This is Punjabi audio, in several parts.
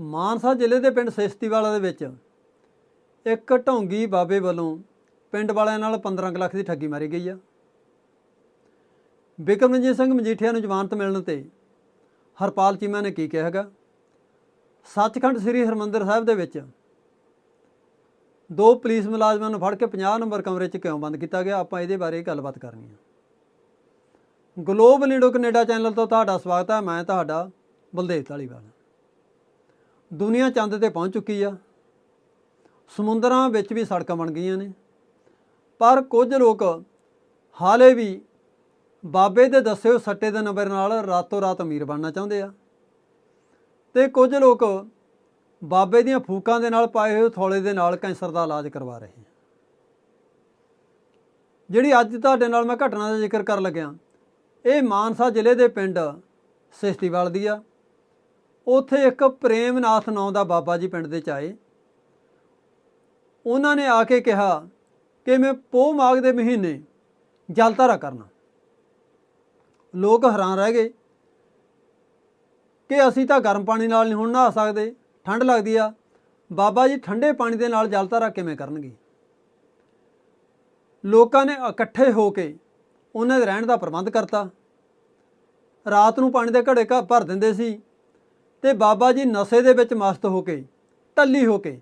ਮਾਨਸਾ ਜ਼ਿਲ੍ਹੇ ਦੇ ਪਿੰਡ ਸੇਸਤੀਵਾਲਾ ਦੇ ਵਿੱਚ ਇੱਕ ਢੌਂਗੀ ਬਾਬੇ ਵੱਲੋਂ ਪਿੰਡ ਵਾਲਿਆਂ ਨਾਲ 15 ਕੁ ਲੱਖ ਦੀ ਠੱਗੀ ਮਾਰੀ ਗਈ ਆ। ਬਿਕਰਮਜੀਤ ਸਿੰਘ ਮਜੀਠੀਆ ਨੂੰ ਜ਼ਮਾਨਤ ਮਿਲਣ ਤੇ ਹਰਪਾਲ ਚੀਮਾ ਨੇ ਕੀ ਕਿਹਾ ਹੈਗਾ? ਸੱਚਖੰਡ ਸ੍ਰੀ ਹਰਮੰਦਰ ਸਾਹਿਬ ਦੇ ਵਿੱਚ ਦੋ ਪੁਲਿਸ ਮੁਲਾਜ਼ਮਾਂ ਨੂੰ ਫੜ ਕੇ 50 ਨੰਬਰ ਕਮਰੇ 'ਚ ਕਿਉਂ ਬੰਦ ਕੀਤਾ ਗਿਆ? ਆਪਾਂ ਇਹਦੇ ਬਾਰੇ ਗੱਲਬਾਤ ਕਰਨੀ ਹੈ ਗਲੋਬਲ ਇੰਡੋ ਕੈਨੇਡਾ ਚੈਨਲ ਤੋਂ ਤੁਹਾਡਾ ਸਵਾਗਤ ਹੈ ਮੈਂ ਤੁਹਾਡਾ ਬਲਦੇਵ ਢਾਲੀਵਾਲ ਦੁਨੀਆ ਚੰਦ ਤੇ ਪਹੁੰਚ ਚੁੱਕੀ ਆ। ਸਮੁੰਦਰਾਂ ਵਿੱਚ ਵੀ ਸੜਕਾਂ ਬਣ ਗਈਆਂ ਨੇ। ਪਰ ਕੁਝ ਲੋਕ ਹਾਲੇ ਵੀ ਬਾਬੇ ਦੇ ਦੱਸੇ ਹੋਏ ਸੱਟੇ ਦੇ ਨੰਬਰ ਨਾਲ ਰਾਤੋਂ ਰਾਤ ਅਮੀਰ ਬਣਨਾ ਚਾਹੁੰਦੇ ਆ। ਤੇ ਕੁਝ ਲੋਕ ਬਾਬੇ ਦੀਆਂ ਫੂਕਾਂ ਦੇ ਨਾਲ ਪਾਏ ਹੋਏ ਥੋਲੇ ਦੇ ਨਾਲ ਕੈਂਸਰ ਦਾ ਇਲਾਜ ਕਰਵਾ ਰਹੇ ਆ। ਜਿਹੜੀ ਅੱਜ ਤੁਹਾਡੇ ਨਾਲ ਮੈਂ ਘਟਨਾ ਦਾ ਜ਼ਿਕਰ ਕਰਨ ਲੱਗਿਆ, ਇਹ ਮਾਨਸਾ ਜ਼ਿਲ੍ਹੇ ਦੇ ਪਿੰਡ ਸਿਸਤੀਵਾਲ ਦੀ ਆ। ਉੱਥੇ ਇੱਕ ਪ੍ਰੇਮਨਾਥ ਨਾਂ ਦਾ ਬਾਬਾ ਜੀ ਪਿੰਡ ਦੇ ਚ ਆਏ। ਉਹਨਾਂ ਨੇ ਆ ਕੇ ਕਿਹਾ ਕਿ ਮੈਂ ਪੋਹ ਮਾਘ ਦੇ ਮਹੀਨੇ ਜਲ ਧਾਰਾ ਕਰਨਾ। ਲੋਕ ਹੈਰਾਨ ਰਹਿ ਗਏ ਕਿ ਅਸੀਂ ਤਾਂ ਗਰਮ ਪਾਣੀ ਨਾਲ ਨਹੀਂ ਹੁਣ ਨਹਾ ਸਕਦੇ ਠੰਡ ਲੱਗਦੀ ਆ। ਬਾਬਾ ਜੀ ਠੰਡੇ ਪਾਣੀ ਦੇ ਨਾਲ ਜਲ ਧਾਰਾ ਕਿਵੇਂ ਕਰਨਗੇ? ਲੋਕਾਂ ਨੇ ਇਕੱਠੇ ਹੋ ਕੇ ਉਹਨਾਂ ਦੇ ਰਹਿਣ ਦਾ ਪ੍ਰਬੰਧ ਕਰਤਾ। ਰਾਤ ਨੂੰ ਪਾਣੀ ਦੇ ਘੜੇ ਘ- ਭਰ ਦਿੰਦੇ ਸੀ। ਤੇ ਬਾਬਾ ਜੀ ਨਸ਼ੇ ਦੇ ਵਿੱਚ ਮਸਤ ਹੋ ਕੇ ਟੱਲੀ ਹੋ ਕੇ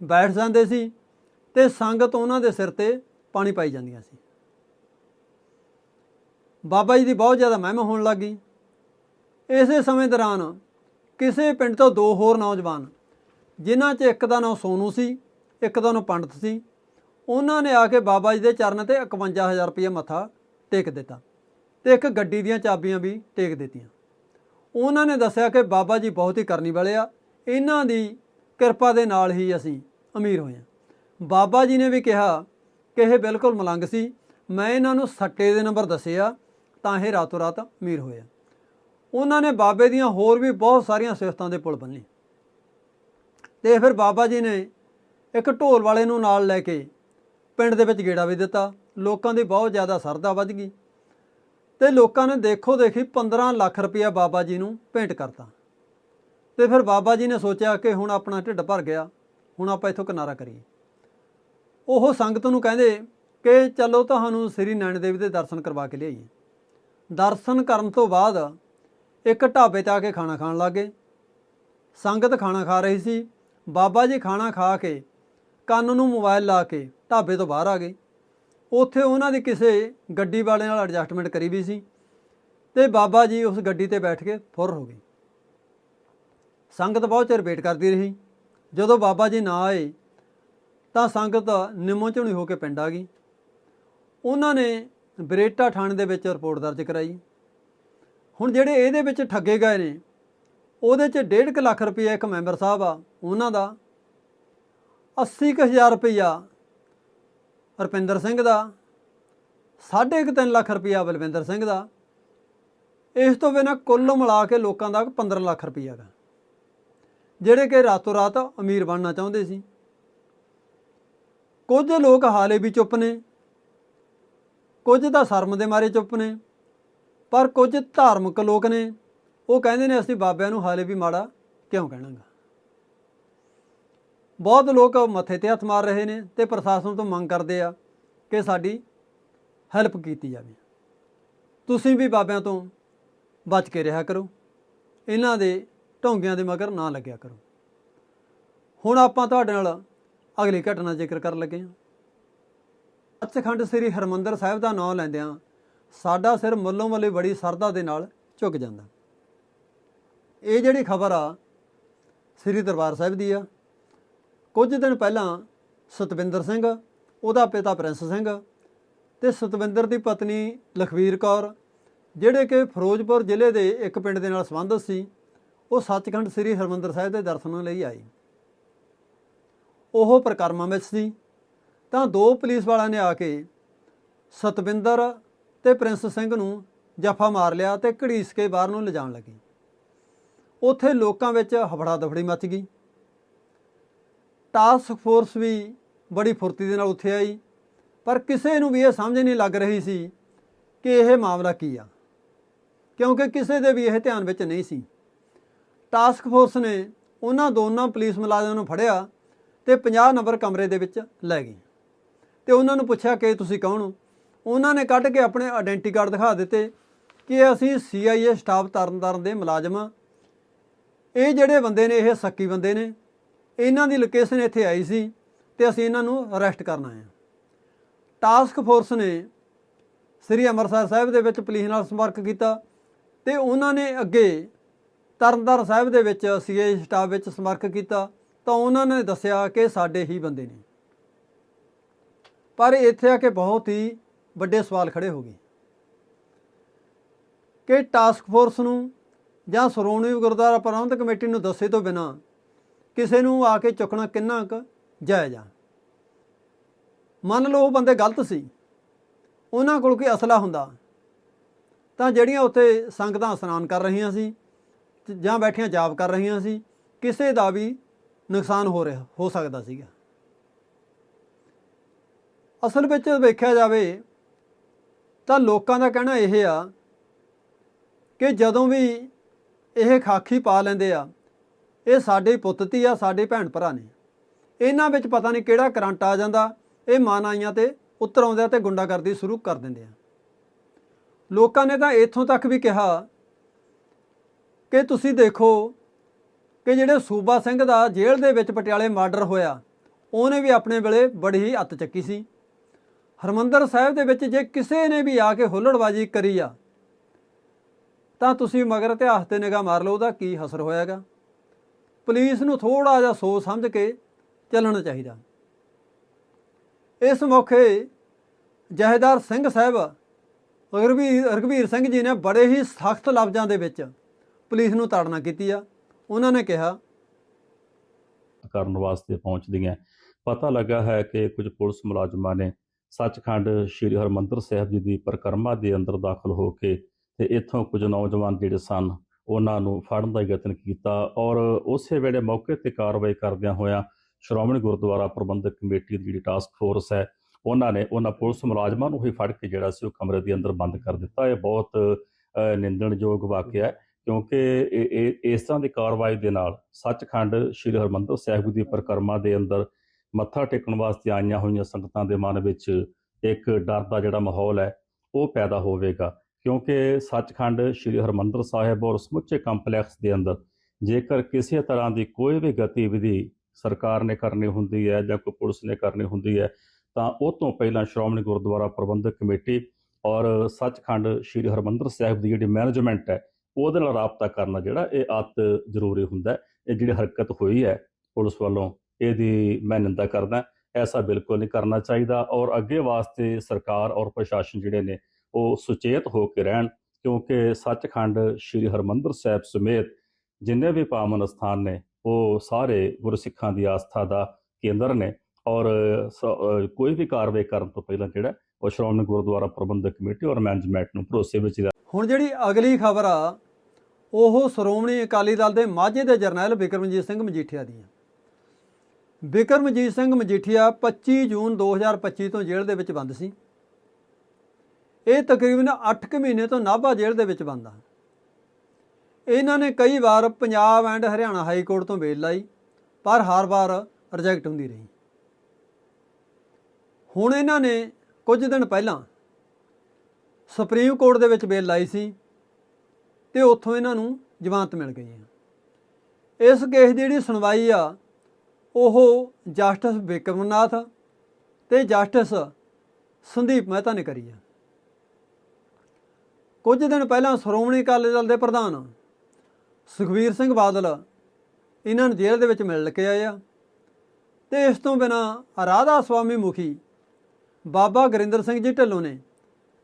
ਬੈਠ ਜਾਂਦੇ ਸੀ ਤੇ ਸੰਗਤ ਉਹਨਾਂ ਦੇ ਸਿਰ ਤੇ ਪਾਣੀ ਪਾਈ ਜਾਂਦੀਆਂ ਸੀ। ਬਾਬਾ ਜੀ ਦੀ ਬਹੁਤ ਜ਼ਿਆਦਾ ਮਹਿਮਾ ਹੋਣ ਲੱਗੀ ਇਸੇ ਸਮੇਂ ਦੌਰਾਨ ਕਿਸੇ ਪਿੰਡ ਤੋਂ ਦੋ ਹੋਰ ਨੌਜਵਾਨ, ਜਿਨ੍ਹਾਂ 'ਚ ਇੱਕ ਦਾ ਨਾਮ ਸੋਨੂ ਸੀ, ਇੱਕ ਦਾ ਨਾਮ ਪੰਡਤ ਸੀ, ਉਹਨਾਂ ਨੇ ਆ ਕੇ ਬਾਬਾ ਜੀ ਦੇ ਚਰਨ ਤੇ 51000 ਰੁਪਏ ਮੱਥਾ ਟੇਕ ਦਿੱਤਾ ਤੇ ਇੱਕ ਗੱਡੀ ਦੀਆਂ ਚਾਬੀਆਂ ਵੀ ਟੇਕ ਦਿੱਤੀਆਂ। ਉਹਨਾਂ ਨੇ ਦੱਸਿਆ ਕਿ ਬਾਬਾ ਜੀ ਬਹੁਤ ਹੀ ਕਰਨੀ ਵਾਲੇ ਆ। ਇਹਨਾਂ ਦੀ ਕਿਰਪਾ ਦੇ ਨਾਲ ਹੀ ਅਸੀਂ ਅਮੀਰ ਹੋਏ ਹਾਂ। ਬਾਬਾ ਜੀ ਨੇ ਵੀ ਕਿਹਾ ਕਿ ਇਹ ਬਿਲਕੁਲ ਮਲੰਗ ਸੀ। ਮੈਂ ਇਹਨਾਂ ਨੂੰ ਸੱਟੇ ਦੇ ਨੰਬਰ ਦੱਸਿਆ ਤਾਂ ਇਹ ਰਾਤੋਂ ਰਾਤ ਅਮੀਰ ਹੋਇਆ ਉਹਨਾਂ ਨੇ ਬਾਬੇ ਦੀਆਂ ਹੋਰ ਵੀ ਬਹੁਤ ਸਾਰੀਆਂ ਸਿਫਤਾਂ ਦੇ ਪੁਲ ਬੰਨੇ। ਤੇ ਫਿਰ ਬਾਬਾ ਜੀ ਨੇ ਇੱਕ ਢੋਲ ਵਾਲੇ ਨੂੰ ਨਾਲ ਲੈ ਕੇ ਪਿੰਡ ਦੇ ਵਿੱਚ ਗੇੜਾ ਵੀ ਦਿੱਤਾ। ਲੋਕਾਂ ਦੀ ਬਹੁਤ ਜ਼ਿਆਦਾ ਸਰਦਾ ਵੱਧ ਗਈ। ਤੇ ਲੋਕਾਂ ਨੇ ਦੇਖੋ ਦੇਖੀ 15 ਲੱਖ ਰੁਪਇਆ ਬਾਬਾ ਜੀ ਨੂੰ ਭੇਂਟ ਕਰਤਾ। ਤੇ ਫਿਰ ਬਾਬਾ ਜੀ ਨੇ ਸੋਚਿਆ ਕਿ ਹੁਣ ਆਪਣਾ ਢਿੱਡ ਭਰ ਗਿਆ, ਹੁਣ ਆਪਾਂ ਇੱਥੋਂ ਕਿਨਾਰਾ ਕਰੀਏ। ਉਹ ਸੰਗਤ ਨੂੰ ਕਹਿੰਦੇ ਕਿ ਚਲੋ ਤੁਹਾਨੂੰ ਸ੍ਰੀ ਨੈਣ ਦੇਵੀ ਦੇ ਦਰਸ਼ਨ ਕਰਵਾ ਕੇ ਲਿਆਈਏ। ਦਰਸ਼ਨ ਕਰਨ ਤੋਂ ਬਾਅਦ ਇੱਕ ਢਾਬੇ ਤੇ ਆ ਕੇ ਖਾਣਾ ਖਾਣ ਲੱਗੇ ਸੰਗਤ ਖਾਣਾ ਖਾ ਰਹੀ ਸੀ। ਬਾਬਾ ਜੀ ਖਾਣਾ ਖਾ ਕੇ ਕੰਨ ਨੂੰ ਮੋਬਾਈਲ ਲਾ ਕੇ ਢਾਬੇ ਤੋਂ ਬਾਹਰ ਆ ਗਏ। ਉੱਥੇ ਉਹਨਾਂ ਦੀ ਕਿਸੇ ਗੱਡੀ ਵਾਲੇ ਨਾਲ ਐਡਜਸਟਮੈਂਟ ਕਰੀ ਵੀ ਸੀ ਤੇ ਬਾਬਾ ਜੀ ਉਸ ਗੱਡੀ ਤੇ ਬੈਠ ਕੇ ਫੁਰ ਹੋ ਗਏ। ਸੰਗਤ ਬਹੁਤ ਚਿਰ ਵੇਟ ਕਰਦੀ ਰਹੀ। ਜਦੋਂ ਬਾਬਾ ਜੀ ਨਾ ਆਏ ਤਾਂ ਸੰਗਤ ਨਿੰਮੋ ਝੁਣੀ ਹੋ ਕੇ ਪਿੰਡ ਆ ਗਈ। ਉਹਨਾਂ ਨੇ ਬਰੇਟਾ ਥਾਣੇ ਦੇ ਵਿੱਚ ਰਿਪੋਰਟ ਦਰਜ ਕਰਾਈ। ਹੁਣ ਜਿਹੜੇ ਇਹਦੇ ਵਿੱਚ ਠੱਗੇ ਗਏ ਨੇ, ਉਹਦੇ 'ਚ 1.5 ਲੱਖ ਰੁਪਏ ਇੱਕ ਮੈਂਬਰ ਸਾਹਿਬ ਆ, ਉਹਨਾਂ ਦਾ 80000 ਰੁਪਇਆ ਰੁਪਿੰਦਰ ਸਿੰਘ ਦਾ 3.5 ਲੱਖ ਰੁਪਇਆ ਬਲਵਿੰਦਰ ਸਿੰਘ ਦਾ। ਇਸ ਤੋਂ ਬਿਨਾਂ ਕੁੱਲ ਮਿਲਾ ਕੇ ਲੋਕਾਂ ਦਾ 15 ਲੱਖ ਰੁਪਇਆ ਦਾ ਜਿਹੜੇ ਕਿ ਰਾਤੋਂ ਰਾਤ ਅਮੀਰ ਬਣਨਾ ਚਾਹੁੰਦੇ ਸੀ। ਕੁਝ ਲੋਕ ਹਾਲੇ ਵੀ ਚੁੱਪ ਨੇ। ਕੁਝ ਤਾਂ ਸ਼ਰਮ ਦੇ ਮਾਰੇ ਚੁੱਪ ਨੇ। ਪਰ ਕੁਝ ਧਾਰਮਿਕ ਲੋਕ ਨੇ। ਉਹ ਕਹਿੰਦੇ ਨੇ, ਅਸੀਂ ਬਾਬਿਆਂ ਨੂੰ ਹਾਲੇ ਵੀ ਮਾੜਾ ਕਿਉਂ ਕਹਿਣਾਗਾ? ਬਹੁਤ ਲੋਕ ਮੱਥੇ ਤੇ ਹੱਥ ਮਾਰ ਰਹੇ ਨੇ ਤੇ ਪ੍ਰਸ਼ਾਸਨ ਤੋਂ ਮੰਗ ਕਰਦੇ ਆ ਕਿ ਸਾਡੀ ਹੈਲਪ ਕੀਤੀ ਜਾਵੇ। ਤੁਸੀਂ ਵੀ ਬਾਬਿਆਂ ਤੋਂ ਬਚ ਕੇ ਰਿਹਾ ਕਰੋ। ਇਹਨਾਂ ਦੇ ਢੋਂਗਿਆਂ ਦੇ ਮਗਰ ਨਾ ਲੱਗਿਆ ਕਰੋ। ਹੁਣ ਆਪਾਂ ਤੁਹਾਡੇ ਨਾਲ ਅਗਲੀ ਘਟਨਾ ਜ਼ਿਕਰ ਕਰਨ ਲੱਗੇ ਹਾਂ। ਸੱਚਖੰਡ ਸ੍ਰੀ ਹਰਮੰਦਰ ਸਾਹਿਬ ਦਾ ਨਾਮ ਲੈਂਦਿਆਂ ਸਾਡਾ ਸਿਰ ਮੁੱਲੋਂ ਮੱਲੇ ਬੜੀ ਸਰਦਾ ਦੇ ਨਾਲ ਝੁਕ ਜਾਂਦਾ। ਇਹ ਜਿਹੜੀ ਖਬਰ ਆ, ਸ੍ਰੀ ਦਰਬਾਰ ਸਾਹਿਬ ਦੀ ਆ ਕੁਝ ਦਿਨ ਪਹਿਲਾਂ ਸਤਵਿੰਦਰ ਸਿੰਘ, ਉਹਦਾ ਪਿਤਾ ਪ੍ਰਿੰਸ ਸਿੰਘ ਤੇ ਸਤਵਿੰਦਰ ਦੀ ਪਤਨੀ ਲਖਵੀਰ ਕੌਰ, ਜਿਹੜੇ ਕਿ ਫਿਰੋਜ਼ਪੁਰ ਜ਼ਿਲ੍ਹੇ ਦੇ ਇੱਕ ਪਿੰਡ ਦੇ ਨਾਲ ਸੰਬੰਧਿਤ ਸੀ, ਉਹ ਸੱਚਖੰਡ ਸ੍ਰੀ ਹਰਮੰਦਰ ਸਾਹਿਬ ਦੇ ਦਰਸ਼ਨਾਂ ਲਈ ਆਈ ਉਹ ਪ੍ਰਕਰਮਾਂ ਵਿੱਚ ਸੀ। ਤਾਂ ਦੋ ਪੁਲਿਸ ਵਾਲਿਆਂ ਨੇ ਆ ਕੇ ਸਤਵਿੰਦਰ ਤੇ ਪ੍ਰਿੰਸ ਸਿੰਘ ਨੂੰ ਜਫਾ ਮਾਰ ਲਿਆ ਤੇ ਘੜੀਸ ਕੇ ਬਾਹਰ ਨੂੰ ਲਿਜਾਣ ਲੱਗੀ। ਉੱਥੇ ਲੋਕਾਂ ਵਿੱਚ ਹਫੜਾ ਦਫੜੀ ਮਚ ਗਈ। ਟਾਸਕ ਫੋਰਸ ਵੀ ਬੜੀ ਫੁਰਤੀ ਦੇ ਨਾਲ ਉੱਥੇ ਆਈ। ਪਰ ਕਿਸੇ ਨੂੰ ਵੀ ਇਹ ਸਮਝ ਨਹੀਂ ਲੱਗ ਰਹੀ ਸੀ ਕਿ ਇਹ ਮਾਮਲਾ ਕੀ ਆ। ਕਿਉਂਕਿ ਕਿਸੇ ਦੇ ਵੀ ਇਹ ਧਿਆਨ ਵਿੱਚ ਨਹੀਂ ਸੀ। ਟਾਸਕ ਫੋਰਸ ਨੇ ਉਹਨਾਂ ਦੋਨਾਂ ਪੁਲਿਸ ਮੁਲਾਜ਼ਮਾਂ ਨੂੰ ਫੜਿਆ ਤੇ 50 ਨੰਬਰ ਕਮਰੇ ਦੇ ਵਿੱਚ ਲੈ ਗਏ ਤੇ ਉਹਨਾਂ ਨੂੰ ਪੁੱਛਿਆ ਕਿ ਤੁਸੀਂ ਕੌਣ ਹੋ? ਉਹਨਾਂ ਨੇ ਕੱਢ ਕੇ ਆਪਣੇ ਆਇਡੈਂਟੀ ਕਾਰਡ ਦਿਖਾ ਦਿੱਤੇ ਕਿ ਅਸੀਂ CIA ਸਟਾਫ ਤਰਨਤਾਰਨ ਦੇ ਮੁਲਾਜ਼ਮ ਹਾਂ ਇਹ ਜਿਹੜੇ ਬੰਦੇ ਨੇ, ਇਹ ਸੱਕੀ ਬੰਦੇ ਨੇ। ਇਹਨਾਂ ਦੀ ਲੋਕੇਸ਼ਨ ਇੱਥੇ ਆਈ ਸੀ ਤੇ ਅਸੀਂ ਇਹਨਾਂ ਨੂੰ ਅਰੈਸਟ ਕਰਨਾ ਆਏ ਟਾਸਕ ਫੋਰਸ ਨੇ ਸ੍ਰੀ ਅੰਮ੍ਰਿਤਸਰ ਸਾਹਿਬ ਦੇ ਵਿੱਚ ਪੁਲਿਸ ਨਾਲ ਸੰਪਰਕ ਕੀਤਾ ਤੇ ਉਹਨਾਂ ਨੇ ਅੱਗੇ ਤਰਨਤਾਰਨ ਸਾਹਿਬ ਦੇ ਵਿੱਚ ਸੀਏ ਸਟਾਫ ਵਿੱਚ ਸੰਪਰਕ ਕੀਤਾ ਤਾਂ ਉਹਨਾਂ ਨੇ ਦੱਸਿਆ ਕਿ ਸਾਡੇ ਹੀ ਬੰਦੇ ਨੇ। ਪਰ ਇੱਥੇ ਆ ਕੇ ਬਹੁਤ ਹੀ ਵੱਡੇ ਸਵਾਲ ਖੜੇ ਹੋ ਗਏ ਕਿ ਟਾਸਕ ਫੋਰਸ ਨੂੰ ਜਾਂ ਸ਼੍ਰੋਮਣੀ ਗੁਰਦੁਆਰਾ ਪ੍ਰਬੰਧਕ ਕਮੇਟੀ ਨੂੰ ਦੱਸੇ ਤੋਂ ਬਿਨਾ ਕਿਸੇ ਨੂੰ ਆ ਕੇ ਚੁੱਕਣਾ ਕਿੰਨਾ ਕੁ ਜਾਇਜ਼ ਆ। ਮੰਨ ਲਓ ਉਹ ਬੰਦੇ ਗਲਤ ਸੀ। ਉਹਨਾਂ ਕੋਲ ਕੋਈ ਅਸਲਾ ਹੁੰਦਾ। ਤਾਂ ਜਿਹੜੀਆਂ ਉੱਥੇ ਸੰਗਤਾਂ ਇਸ਼ਨਾਨ ਕਰ ਰਹੀਆਂ ਸੀ ਜਾਂ ਬੈਠੀਆਂ ਜਾਪ ਕਰ ਰਹੀਆਂ ਸੀ, ਕਿਸੇ ਦਾ ਵੀ ਨੁਕਸਾਨ ਹੋ ਰਿਹਾ, ਹੋ ਸਕਦਾ ਸੀਗਾ। ਅਸਲ ਵਿੱਚ ਵੇਖਿਆ ਜਾਵੇ ਤਾਂ ਲੋਕਾਂ ਦਾ ਕਹਿਣਾ ਇਹ ਆ ਕਿ ਜਦੋਂ ਵੀ ਇਹ ਖਾਕੀ ਪਾ ਲੈਂਦੇ ਆ ਇਹ ਸਾਡੇ ਪੁੱਤ ਧੀ ਆ, ਸਾਡੇ ਭੈਣ ਭਰਾ ਨੇ। ਇਹਨਾਂ ਵਿੱਚ ਪਤਾ ਨਹੀਂ ਕਿਹੜਾ ਕਰੰਟ ਆ ਜਾਂਦਾ, ਇਹ ਮਾਨ ਆਈਆਂ ਤੇ ਉੱਤਰ ਆਉਂਦਿਆਂ ਆ ਤੇ ਗੁੰਡਾਗਰਦੀ ਸ਼ੁਰੂ ਕਰ ਦਿੰਦੇ ਆ। ਲੋਕਾਂ ਨੇ ਤਾਂ ਇੱਥੋਂ ਤੱਕ ਵੀ ਕਿਹਾ ਕਿ ਤੁਸੀਂ ਦੇਖੋ ਕਿ ਜਿਹੜੇ ਸੂਬਾ ਸਿੰਘ ਦਾ ਜੇਲ੍ਹ ਦੇ ਵਿੱਚ ਪਟਿਆਲੇ ਮਰਡਰ ਹੋਇਆ, ਉਹਨੇ ਵੀ ਆਪਣੇ ਵੇਲੇ ਬੜੀ ਹੀ ਅੱਤ ਚੱਕੀ ਸੀ। ਹਰਮੰਦਰ ਸਾਹਿਬ ਦੇ ਵਿੱਚ ਜੇ ਕਿਸੇ ਨੇ ਵੀ ਆ ਕੇ ਹੁੱਲੜਬਾਜੀ ਕਰੀ ਆ, ਤਾਂ ਤੁਸੀਂ ਮਗਰ ਇਤਿਹਾਸ ਤੇ ਨਿਗਾਹ ਮਾਰ ਲਓ, ਉਹਦਾ ਕੀ ਹਸਰ ਹੋਇਆਗਾ? ਪੁਲਿਸ ਨੂੰ ਥੋੜਾ ਜਿਹਾ ਸੋਚ ਸਮਝ ਕੇ ਚੱਲਣਾ ਚਾਹੀਦਾ। ਇਸ ਮੌਕੇ ਜਹੇਦਾਰ ਸਿੰਘ ਸਾਹਿਬ ਰਘਵੀਰ ਰਘਵੀਰ ਸਿੰਘ ਜੀ ਨੇ ਬੜੇ ਹੀ ਸਖਤ ਲਫ਼ਜ਼ਾਂ ਦੇ ਵਿੱਚ ਪੁਲਿਸ ਨੂੰ ਤਾੜਨਾ ਕੀਤੀ ਆ। ਉਹਨਾਂ ਨੇ ਕਿਹਾ, ਕਰਨ ਵਾਸਤੇ ਪਹੁੰਚਦੀਆਂ ਪਤਾ ਲੱਗਾ ਹੈ ਕਿ ਕੁਝ ਪੁਲਿਸ ਮੁਲਾਜ਼ਮਾਂ ਨੇ ਸੱਚਖੰਡ ਸ੍ਰੀ ਹਰਮੰਦਰ ਸਾਹਿਬ ਜੀ ਦੀ ਪਰਿਕਰਮਾ ਦੇ ਅੰਦਰ ਦਾਖਲ ਹੋ ਕੇ ਤੇ ਇੱਥੋਂ ਕੁਝ ਨੌਜਵਾਨ ਜਿਹੜੇ ਸਨ ਉਹਨਾਂ ਨੂੰ ਫੜਨ ਦਾ ਯਤਨ ਕੀਤਾ ਔਰ ਉਸੇ ਵੇਲੇ ਮੌਕੇ ਤੇ ਕਾਰਵਾਈ ਕਰਦਿਆਂ ਹੋਇਆਂ ਸ਼੍ਰੋਮਣੀ ਗੁਰਦੁਆਰਾ ਪ੍ਰਬੰਧਕ ਕਮੇਟੀ ਦੀ ਜਿਹੜੀ ਟਾਸਕ ਫੋਰਸ ਹੈ, ਉਹਨਾਂ ਨੇ ਉਹਨਾਂ ਪੁਲਿਸ ਮੁਲਾਜ਼ਮਾਂ ਨੂੰ ਹੀ ਫੜ ਕੇ ਜਿਹੜਾ ਸੀ ਉਹ ਕਮਰੇ ਦੇ ਅੰਦਰ ਬੰਦ ਕਰ ਦਿੱਤਾ। ਇਹ ਬਹੁਤ ਨਿੰਦਣਯੋਗ ਵਾਕਿਆ ਹੈ ਕਿਉਂਕਿ ਇਹ- ਇਹ, ਇਸ ਤਰ੍ਹਾਂ ਦੀ ਕਾਰਵਾਈ ਦੇ ਨਾਲ ਸੱਚਖੰਡ ਸ੍ਰੀ ਹਰਮੰਦਰ ਸਾਹਿਬ ਦੀ ਪਰਿਕਰਮਾ ਦੇ ਅੰਦਰ ਮੱਥਾ ਟੇਕਣ ਵਾਸਤੇ ਆਈਆਂ ਹੋਈਆਂ ਸੰਗਤਾਂ ਦੇ ਮਨ ਵਿੱਚ ਇੱਕ ਡਰ ਦਾ ਜਿਹੜਾ ਮਾਹੌਲ ਹੈ, ਉਹ ਪੈਦਾ ਹੋਵੇਗਾ। ਕਿਉਂਕਿ ਸੱਚਖੰਡ ਸ੍ਰੀ ਹਰਮੰਦਰ ਸਾਹਿਬ ਔਰ ਸਮੁੱਚੇ ਕੰਪਲੈਕਸ ਦੇ ਅੰਦਰ ਜੇਕਰ ਕਿਸੇ ਤਰ੍ਹਾਂ ਦੀ ਕੋਈ ਵੀ ਗਤੀਵਿਧੀ ਸਰਕਾਰ ਨੇ ਕਰਨੀ ਹੁੰਦੀ ਹੈ ਜਾਂ ਕੋਈ ਪੁਲਿਸ ਨੇ ਕਰਨੀ ਹੁੰਦੀ ਹੈ, ਤਾਂ ਉਹ ਤੋਂ ਪਹਿਲਾਂ ਸ਼੍ਰੋਮਣੀ ਗੁਰਦੁਆਰਾ ਪ੍ਰਬੰਧਕ ਕਮੇਟੀ ਔਰ ਸੱਚਖੰਡ ਸ੍ਰੀ ਹਰਮੰਦਰ ਸਾਹਿਬ ਦੀ ਜਿਹੜੀ ਮੈਨੇਜਮੈਂਟ ਹੈ, ਉਹਦੇ ਨਾਲ ਰਾਬਤਾ ਕਰਨਾ ਜਿਹੜਾ ਇਹ ਅਤ ਜ਼ਰੂਰੀ ਹੁੰਦਾ ਹੈ, ਇਹ ਜਿਹੜੀ ਹਰਕਤ ਹੋਈ ਹੈ ਪੁਲਿਸ ਵੱਲੋਂ, ਇਹਦੀ ਮੈਂ ਨਿੰਦਾ ਕਰਦਾ, ਐਸਾ ਬਿਲਕੁਲ ਨਹੀਂ ਕਰਨਾ ਚਾਹੀਦਾ ਔਰ ਅੱਗੇ ਵਾਸਤੇ ਸਰਕਾਰ ਔਰ ਪ੍ਰਸ਼ਾਸਨ ਜਿਹੜੇ ਨੇ ਉਹ ਸੁਚੇਤ ਹੋ ਕੇ ਰਹਿਣ, ਕਿਉਂਕਿ ਸੱਚਖੰਡ ਸ੍ਰੀ ਹਰਮੰਦਰ ਸਾਹਿਬ ਸਮੇਤ ਜਿੰਨੇ ਵੀ ਪਾਵਨ ਸਥਾਨ ਨੇ, ਉਹ ਸਾਰੇ ਗੁਰਸਿੱਖਾਂ ਦੀ ਆਸਥਾ ਦਾ ਕੇਂਦਰ ਨੇ ਔਰ ਸ- ਕੋਈ ਵੀ ਕਾਰਵਾਈ ਕਰਨ ਤੋਂ ਪਹਿਲਾਂ ਜਿਹੜਾ, ਉਹ ਸ਼੍ਰੋਮਣੀ ਗੁਰਦੁਆਰਾ ਪ੍ਰਬੰਧਕ ਕਮੇਟੀ ਔਰ ਮੈਨੇਜਮੈਂਟ ਨੂੰ ਭਰੋਸੇ ਵਿੱਚ ਹੁਣ ਜਿਹੜੀ ਅਗਲੀ ਖਬਰ ਆ, ਉਹ ਸ਼੍ਰੋਮਣੀ ਅਕਾਲੀ ਦਲ ਦੇ ਮਾਝੇ ਦੇ ਜਰਨੈਲ ਬਿਕਰਮਜੀਤ ਸਿੰਘ ਮਜੀਠੀਆ ਦੀ ਹੈ ਬਿਕਰਮਜੀਤ ਸਿੰਘ ਮਜੀਠੀਆ 25 ਜੂਨ 2025 ਤੋਂ ਜੇਲ੍ਹ ਦੇ ਵਿੱਚ ਬੰਦ ਸੀ। ਇਹ ਤਕਰੀਬਨ 8 ਕੁ ਮਹੀਨੇ ਤੋਂ ਨਾਭਾ ਜੇਲ੍ਹ ਦੇ ਵਿੱਚ ਬੰਦ ਆ ਇਹਨਾਂ ਨੇ ਕਈ ਵਾਰ Punjab and Haryana high court ਤੋਂ ਬੇਲ ਲਾਈ, ਪਰ ਹਰ ਵਾਰ ਰਿਜੈਕਟ ਹੁੰਦੀ ਰਹੀ। ਹੁਣ ਇਹਨਾਂ ਨੇ ਕੁਝ ਦਿਨ ਪਹਿਲਾਂ ਸੁਪਰੀਮ ਕੋਰਟ ਦੇ ਵਿੱਚ ਬੇਲ ਲਾਈ ਸੀ ਤੇ ਉੱਥੋਂ ਇਹਨਾਂ ਨੂੰ ਜ਼ਮਾਨਤ ਮਿਲ ਗਈ ਹੈ। ਇਸ ਕੇਸ ਦੀ ਜਿਹੜੀ ਸੁਣਵਾਈ ਆ, ਉਹ ਜਸਟਿਸ ਵਿਕਰਮਨਾਥ ਤੇ ਜਸਟਿਸ ਸੰਦੀਪ ਮਹਿਤਾ ਨੇ ਕਰੀ ਆ। ਕੁਝ ਦਿਨ ਪਹਿਲਾਂ ਸ਼੍ਰੋਮਣੀ ਅਕਾਲੀ ਦਲ ਦੇ ਪ੍ਰਧਾਨ ਸੁਖਵੀਰ ਸਿੰਘ ਬਾਦਲ ਇਹਨਾਂ ਨੂੰ ਜੇਲ੍ਹ ਦੇ ਵਿੱਚ ਮਿਲ ਕੇ ਆਏ ਆ ਤੇ ਇਸ ਤੋਂ ਬਿਨਾ ਰਾਧਾ ਸੁਆਮੀ ਮੁਖੀ ਬਾਬਾ ਗੁਰਿੰਦਰ ਸਿੰਘ ਜੀ ਢਿੱਲੋਂ ਨੇ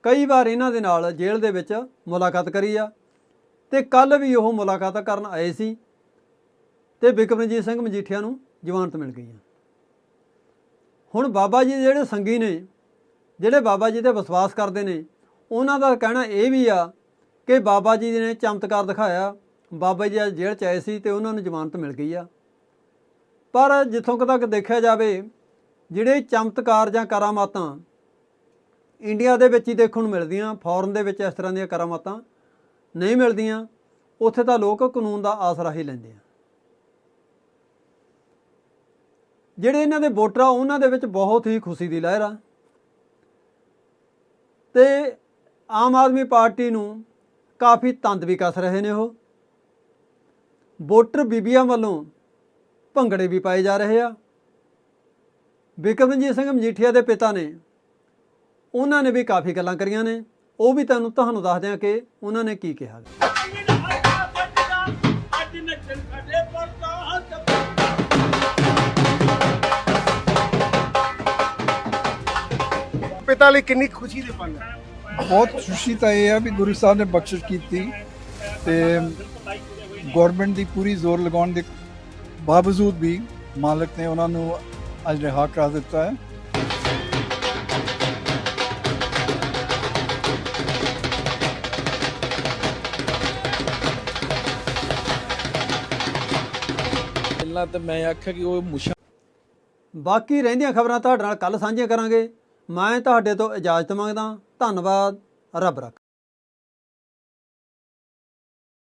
ਕਈ ਵਾਰ ਇਹਨਾਂ ਦੇ ਨਾਲ ਜੇਲ੍ਹ ਦੇ ਵਿੱਚ ਮੁਲਾਕਾਤ ਕਰੀ ਆ ਤੇ ਕੱਲ ਵੀ ਉਹ ਮੁਲਾਕਾਤ ਕਰਨ ਆਏ ਸੀ ਤੇ ਬਿਕਰਮਜੀਤ ਸਿੰਘ ਮਜੀਠੀਆ ਨੂੰ ਜ਼ਮਾਨਤ ਮਿਲ ਗਈ ਆ। ਹੁਣ ਬਾਬਾ ਜੀ ਦੇ ਜਿਹੜੇ ਸੰਗੀ ਨੇ, ਜਿਹੜੇ ਬਾਬਾ ਜੀ ਤੇ ਵਿਸ਼ਵਾਸ ਕਰਦੇ ਨੇ ਉਹਨਾਂ ਦਾ ਕਹਿਣਾ ਇਹ ਵੀ ਆ ਕਿ ਬਾਬਾ ਜੀ ਨੇ ਚਮਤਕਾਰ ਦਿਖਾਇਆ। ਬਾਬਾ ਜੀ ਅੱਜ ਜੇਲ੍ਹ ਚ ਆਏ ਸੀ ਤੇ ਉਹਨਾਂ ਨੂੰ ਜ਼ਮਾਨਤ ਮਿਲ ਗਈ ਆ। ਪਰ ਜਿੱਥੋਂ ਤੱਕ ਦੇਖਿਆ ਜਾਵੇ, ਜਿਹੜੇ ਚਮਤਕਾਰ ਜਾਂ ਕਰਾਮਾਤਾਂ ਇੰਡੀਆ ਦੇ ਵਿੱਚ ਹੀ ਦੇਖਣ ਨੂੰ ਮਿਲਦੀਆਂ, ਫੋਰਨ ਦੇ ਵਿੱਚ ਇਸ ਤਰ੍ਹਾਂ ਦੀਆਂ ਕਰਾਮਾਤਾਂ ਨਹੀਂ ਮਿਲਦੀਆਂ, ਉੱਥੇ ਤਾਂ ਲੋਕ ਕਾਨੂੰਨ ਦਾ ਆਸਰਾ ਹੀ ਲੈਂਦੇ ਆ। ਜਿਹੜੇ ਇਹਨਾਂ ਦੇ ਵੋਟਰ ਆ, ਉਹਨਾਂ ਦੇ ਵਿੱਚ ਬਹੁਤ ਹੀ ਖੁਸ਼ੀ ਦੀ ਲਹਿਰ ਆ। ਤੇ ਆਮ ਆਦਮੀ ਪਾਰਟੀ ਨੂੰ ਕਾਫੀ ਤੰਦ ਵੀ ਕੱਸ ਰਹੇ ਨੇ ਉਹ। ਵੋਟਰ ਬੀਬੀਆਂ ਵੱਲੋਂ ਭੰਗੜੇ ਵੀ ਪਾਏ ਜਾ ਰਹੇ ਆ। ਬਿਕਰਮਜੀਤ ਸਿੰਘ ਮਜੀਠੀਆ ਦੇ ਪਿਤਾ ਨੇ, ਉਹਨਾਂ ਨੇ ਵੀ ਕਾਫੀ ਗੱਲਾਂ ਕਰੀਆਂ ਨੇ। ਉਹ ਵੀ ਤੁਹਾਨੂੰ ਤੁਹਾਨੂੰ ਦੱਸਦੇ ਆ ਕਿ ਉਹਨਾਂ ਨੇ ਕੀ ਕਿਹਾ। ਪਿਤਾ ਲਈ ਕਿੰਨੀ ਖੁਸ਼ੀ ਦੇ ਪਲ ਹੈ ਬਹੁਤ ਖੁਸ਼ੀ ਤਾਂ ਇਹ ਆ ਵੀ ਗੁਰੂ ਸਾਹਿਬ ਨੇ ਬਖਸ਼ਿਸ਼ ਕੀਤੀ ਤੇ ਗਵਰਨਮੈਂਟ ਦੀ ਪੂਰੀ ਜ਼ੋਰ ਲਗਾਉਣ ਦੇ ਬਾਵਜੂਦ ਵੀ ਮਾਲਕ ਨੇ ਉਹਨਾਂ ਨੂੰ ਅੱਜ ਰਿਹਾ ਕਰ ਦਿੱਤਾ ਹੈ। ਪਹਿਲਾਂ ਤਾਂ ਮੈਂ ਆਖਿਆ ਕਿ ਉਹ ਮੁਸ਼ਾ ਬਾਕੀ ਰਹਿੰਦੀਆਂ ਖਬਰਾਂ ਤੁਹਾਡੇ ਨਾਲ ਕੱਲ ਸਾਂਝੀਆਂ ਕਰਾਂਗੇ। ਮੈਂ ਤੁਹਾਡੇ ਤੋਂ ਇਜਾਜ਼ਤ ਮੰਗਦਾ। ਧੰਨਵਾਦ। ਰੱਬ ਰੱਖ।